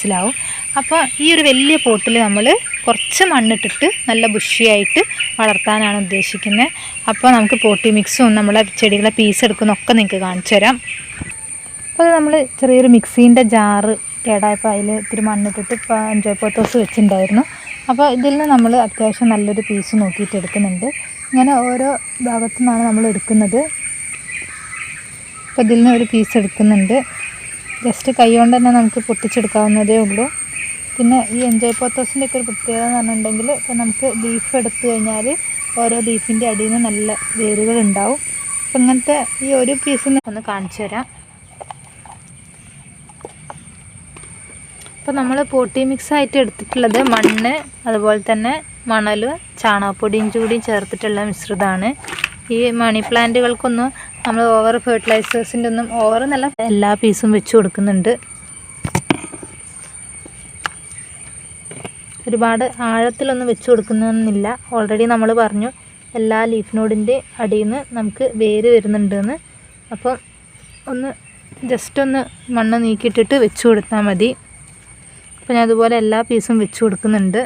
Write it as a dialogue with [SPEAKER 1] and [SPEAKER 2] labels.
[SPEAKER 1] മനസ്സിലാവും. അപ്പോൾ ഈ ഒരു വലിയ പോട്ടിൽ നമ്മൾ കുറച്ച് മണ്ണിട്ടിട്ട് നല്ല ബുഷിയായിട്ട് വളർത്താനാണ് ഉദ്ദേശിക്കുന്നത് അപ്പോൾ നമുക്ക് പോട്ടി മിക്സും നമ്മളെ ചെടികളെ പീസ് എടുക്കുന്നൊക്കെ നിങ്ങൾക്ക് കാണിച്ചു തരാം. അപ്പോൾ നമ്മൾ ചെറിയൊരു മിക്സീന്റെ ജാറ് കേടായപ്പോൾ അതിൽ ഇത്തിരി മണ്ണിട്ടിട്ട് പഞ്ചോപ്പത്തോസ് വെച്ചിട്ടുണ്ടായിരുന്നു അപ്പോൾ ഇതിൽ നിന്ന് നമ്മൾ അത്യാവശ്യം നല്ലൊരു പീസ് നോക്കിയിട്ട് എടുക്കുന്നുണ്ട്. ഇങ്ങനെ ഓരോ ഭാഗത്തു നിന്നാണ് നമ്മൾ എടുക്കുന്നത്. അപ്പോൾ ഇതിൽ നിന്ന് ഒരു പീസ് എടുക്കുന്നുണ്ട്. ജസ്റ്റ് കൈ കൊണ്ട് തന്നെ നമുക്ക് പൊട്ടിച്ചെടുക്കാവുന്നതേ ഉള്ളൂ. പിന്നെ ഈ എൻജോയ് പോത്തോസിന്റെ ഒക്കെ ഒരു പ്രത്യേകത എന്ന് പറഞ്ഞിട്ടുണ്ടെങ്കിൽ ഇപ്പോൾ നമുക്ക് ബീഫ് എടുത്തു കഴിഞ്ഞാൽ ഓരോ ലീഫിന്റെ അടിയിൽ നിന്ന് നല്ല വേരുകൾ ഉണ്ടാവും. അപ്പം ഇങ്ങനത്തെ ഈ ഒരു പീസ് ഒന്ന് കാണിച്ചു തരാം. അപ്പോൾ നമ്മൾ പോട്ടി മിക്സ് ആയിട്ട് എടുത്തിട്ടുള്ളത് മണ്ണ് അതുപോലെ തന്നെ മണൽ ചാണകപ്പൊടിയും ചൂടിയും ചേർത്തിട്ടുള്ള മിശ്രിതമാണ്. ഈ മണി പ്ലാന്റുകൾക്കൊന്നും നമ്മൾ ഓവർ ഫെർട്ടിലൈസേഴ്സിന്റെ ഒന്നും ഓവർ നല്ല എല്ലാ പീസും വെച്ച് കൊടുക്കുന്നുണ്ട്. ഒരുപാട് ആഴത്തിലൊന്നും വെച്ച് കൊടുക്കുന്നില്ല ഓൾറെഡി നമ്മൾ പറഞ്ഞു എല്ലാ ലീഫ് നോഡിന്റെ അടിയിൽ നിന്ന് നമുക്ക് വേര് വരുന്നുണ്ടെന്ന്. അപ്പം ഒന്ന് ജസ്റ്റ് ഒന്ന് മണ്ണ് നീക്കിയിട്ടിട്ട് വെച്ച് കൊടുത്താൽ മതി. അപ്പോൾ ഞാൻ അതുപോലെ എല്ലാ പീസും വെച്ച് കൊടുക്കുന്നുണ്ട്.